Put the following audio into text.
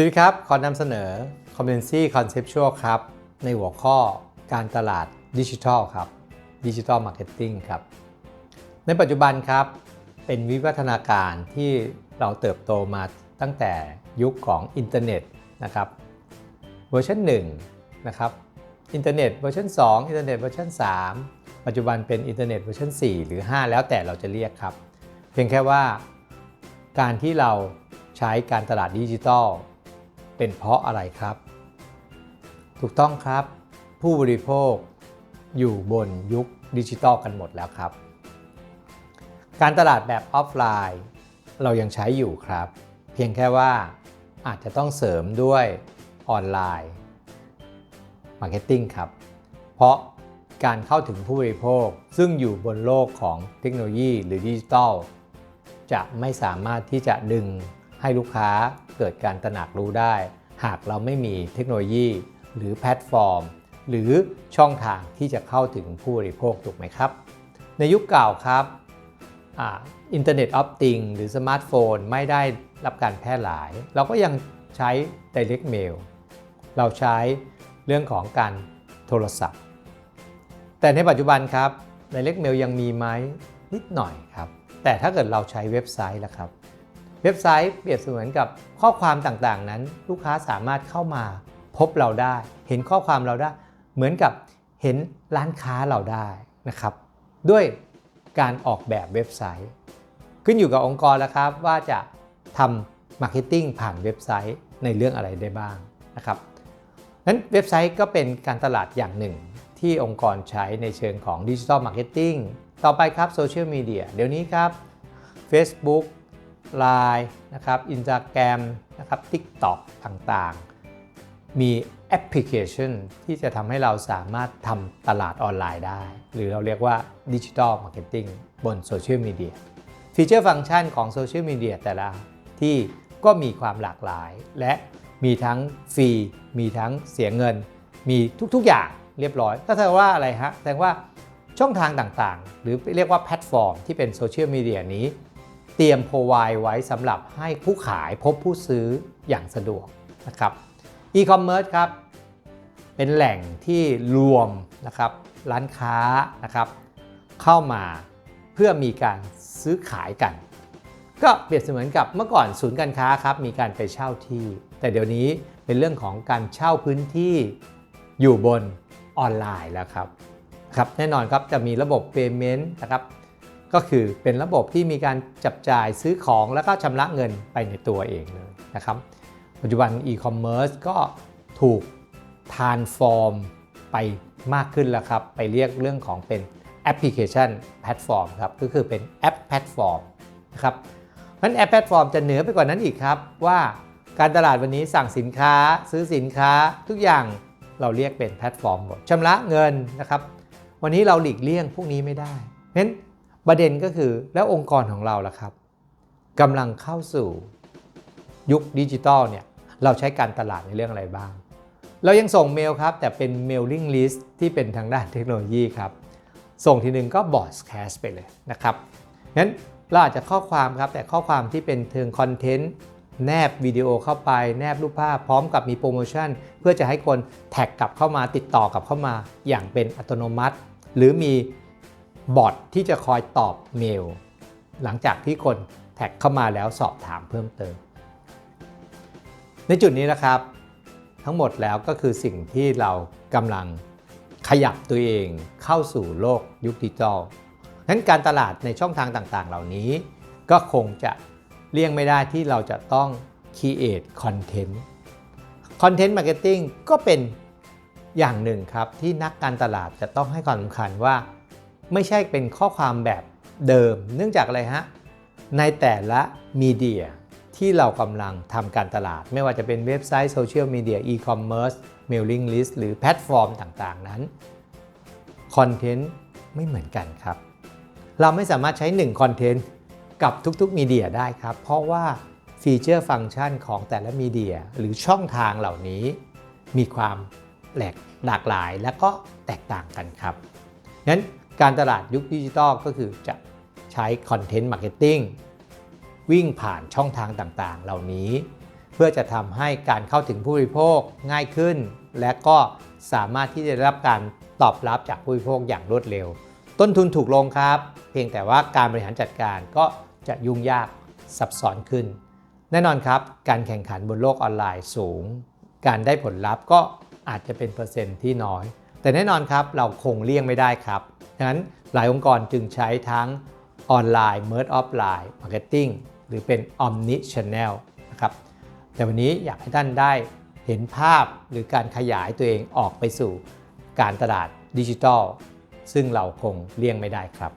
สวัสดีครับ ขอนำเสนอ Community Conceptual ครับ ในหัวข้อการตลาดดิจิทัลครับดิจิทัลมาร์เก็ตติ้งครับ ในปัจจุบันครับ เป็นวิวัฒนาการที่เราเติบโตมาตั้งแต่ยุคของอินเทอร์เน็ตนะครับเวอร์ชัน1นะครับอินเทอร์เน็ตเวอร์ชัน2อินเทอร์เน็ตเวอร์ชัน3ปัจจุบันเป็นอินเทอร์เน็ตเวอร์ชัน4หรือ 5 แล้วแต่เราจะเรียกครับ เพียงแค่ว่าการที่เราใช้การตลาดดิจิทัล เป็นเพราะอะไรครับ ถูกต้องครับ ผู้บริโภคอยู่บนยุคดิจิทัลกันหมดแล้วครับ การตลาดแบบออฟไลน์ เรายังใช้อยู่ครับ เพียงแค่ว่าอาจจะต้องเสริมด้วยออนไลน์มาร์เก็ตติ้งครับ เพราะการเข้าถึงผู้บริโภคซึ่งอยู่บนโลกของเทคโนโลยีหรือดิจิทัลจะไม่สามารถที่จะดึง ให้ลูกค้าเกิดการตระหนักรู้ได้ หากเราไม่มีเทคโนโลยี หรือแพลตฟอร์ม หรือช่องทางที่จะเข้าถึงผู้บริโภคถูกไหมครับ ในยุคเก่าครับอินเทอร์เน็ตออฟติงหรือสมาร์ทโฟนไม่ได้รับการแพร่หลาย เราก็ยังใช้ Direct Mail เราใช้เรื่องของการโทรศัพท์ แต่ในปัจจุบันครับ Direct Mail ยังมีไหมนิดหน่อยครับ แต่ถ้าเกิดเราใช้เว็บไซต์แล่ะครับ เว็บไซต์เปรียบเสมือนกับข้อความต่างๆ นั้น ลูกค้าสามารถเข้ามาพบเราได้ เห็นข้อความเราได้ เหมือนกับเห็นร้านค้าเราได้นะครับ ด้วยการออกแบบเว็บไซต์ ขึ้นอยู่กับองค์กรแล้วครับว่าจะทำมาร์เก็ตติ้งผ่านเว็บไซต์ในเรื่องอะไรได้บ้างนะครับนั้นเว็บไซต์ก็เป็นการตลาดอย่างหนึ่ง ที่องค์กรใช้ในเชิงของดิจิทัลมาร์เก็ตติ้งต่อไปครับโซเชียลมีเดียเดี๋ยวนี้ครับ Facebook Line นะครับ Instagram นะครับ TikTok ต่างๆ มีแอปพลิเคชันที่จะทำให้เราสามารถทำตลาดออนไลน์ได้ หรือเราเรียกว่าดิจิทัลมาร์เก็ตติ้งบนโซเชียลมีเดียฟีเจอร์ฟังก์ชันของโซเชียลมีเดียแต่ละที่ก็มีความหลากหลาย และมีทั้งฟรี มีทั้งเสียเงิน มีทุกๆอย่างเรียบร้อย ก็แสดงว่าอะไรฮะแสดงว่าช่องทางต่างๆ หรือเรียกว่าแพลตฟอร์มที่เป็นโซเชียลมีเดียนี้ เตรียมพรไวไว้สำหรับให้ผู้ขายพบผู้ซื้ออย่างสะดวกนะครับอีคอมเมิร์ซครับเป็นแหล่งที่รวมนะครับร้านค้านะครับเข้ามาเพื่อมีการซื้อขายกัน ก็เปรียบเสมือนกับเมื่อก่อนศูนย์การค้าครับมีการไปเช่าที่ แต่เดี๋ยวนี้เป็นเรื่องของการเช่าพื้นที่อยู่บนออนไลน์แล้วครับครับแน่นอนครับจะมีระบบ Payment นะครับ ก็คือเป็นระบบที่มีการจับจ่ายซื้อของแล้วก็ชำระเงินไปในตัวเองเลยนะครับ ปัจจุบันอีคอมเมิร์ซก็ถูกทานฟอร์มไปมากขึ้นแล้วครับ ไปเรียกเรื่องของเป็นแอปพลิเคชันแพลตฟอร์มครับ ก็คือเป็นแอปแพลตฟอร์มนะครับเพราะฉะนั้นแอปแพลตฟอร์มจะเหนือไปกว่านั้นอีกครับว่าการตลาดวันนี้สั่งสินค้าซื้อสินค้าทุกอย่างเราเรียกเป็นแพลตฟอร์มหมดชำระเงินนะครับ วันนี้เราหลีกเลี่ยงพวกนี้ไม่ได้เพราะฉะนั้น ประเด็นก็คือแล้วองค์กรของเราล่ะครับกำลังเข้าสู่ยุคดิจิตอลเนี่ยเราใช้การตลาดในเรื่องอะไรบ้าง เรายังส่งเมลครับ แต่เป็น mailing list ที่เป็นทางด้านเทคโนโลยีครับ ส่งทีหนึ่งก็บอ d แคสไปเลยนะครับงั้นเราอาจจะข้อความครับ แต่ข้อความที่เป็นเทิงคอนเทนต์แนบวิดีโอเข้าไป แนบรูปภาพพร้อมกับมีโปรโมชั่น เพื่อจะให้คนแท็กกลับเข้ามาติดต่อกลับเข้ามาอย่างเป็นอัตโนมัติ หรือมี บอทที่จะคอยตอบเมล หลังจากที่คนแท็กเข้ามาแล้วสอบถามเพิ่มเติม ในจุดนี้นะครับ ทั้งหมดแล้วก็คือสิ่งที่เรากำลังขยับตัวเองเข้าสู่โลกยุคดิจิทัลนั้นการตลาดในช่องทางต่างๆ เหล่านี้ ก็คงจะเลี่ยงไม่ได้ที่เราจะต้อง create content content marketing ก็เป็นอย่างหนึ่งครับที่นักการตลาดจะต้องให้ความสำคัญว่า ไม่ใช่เป็นข้อความแบบเดิม เนื่องจากอะไรฮะ ในแต่ละมีเดียที่เรากำลังทำการตลาด ไม่ว่าจะเป็นเว็บไซต์โซเชียลมีเดียอีคอมเมิร์ซเมลลิงลิสต์หรือแพลตฟอร์มต่างๆ นั้นคอนเทนต์ไม่เหมือนกันครับ เราไม่สามารถใช้1คอนเทนต์กับทุกๆมีเดียได้ครับ เพราะว่าฟีเจอร์ฟังก์ชันของแต่ละมีเดียหรือช่องทางเหล่านี้ มีความแหลกหลากหลายและก็แตกต่างกันครับงั้น การตลาดยุคดิจิทัลก็คือจะใช้คอนเทนต์มาร์เก็ตติ้งวิ่งผ่านช่องทางต่างๆ เหล่านี้ เพื่อจะทำให้การเข้าถึงผู้บริโภคง่ายขึ้น และก็สามารถที่จะได้รับการตอบรับจากผู้บริโภคอย่างรวดเร็ว ต้นทุนถูกลงครับ เพียงแต่ว่าการบริหารจัดการก็จะยุ่งยากซับซ้อนขึ้น แน่นอนครับ การแข่งขันบนโลกออนไลน์สูง การได้ผลลัพธ์ก็อาจจะเป็นเปอร์เซ็นต์ที่น้อย แต่แน่นอนครับเราคงเลี่ยงไม่ได้ครับ ฉะนั้นหลายองค์กรจึงใช้ทั้งออนไลน์ Merge Offline Marketing หรือเป็น Omni Channel นะครับ แต่วันนี้อยากให้ท่านได้เห็นภาพหรือการขยายตัวเองออกไปสู่การตลาดดิจิทัล ซึ่งเราคงเลี่ยงไม่ได้ครับ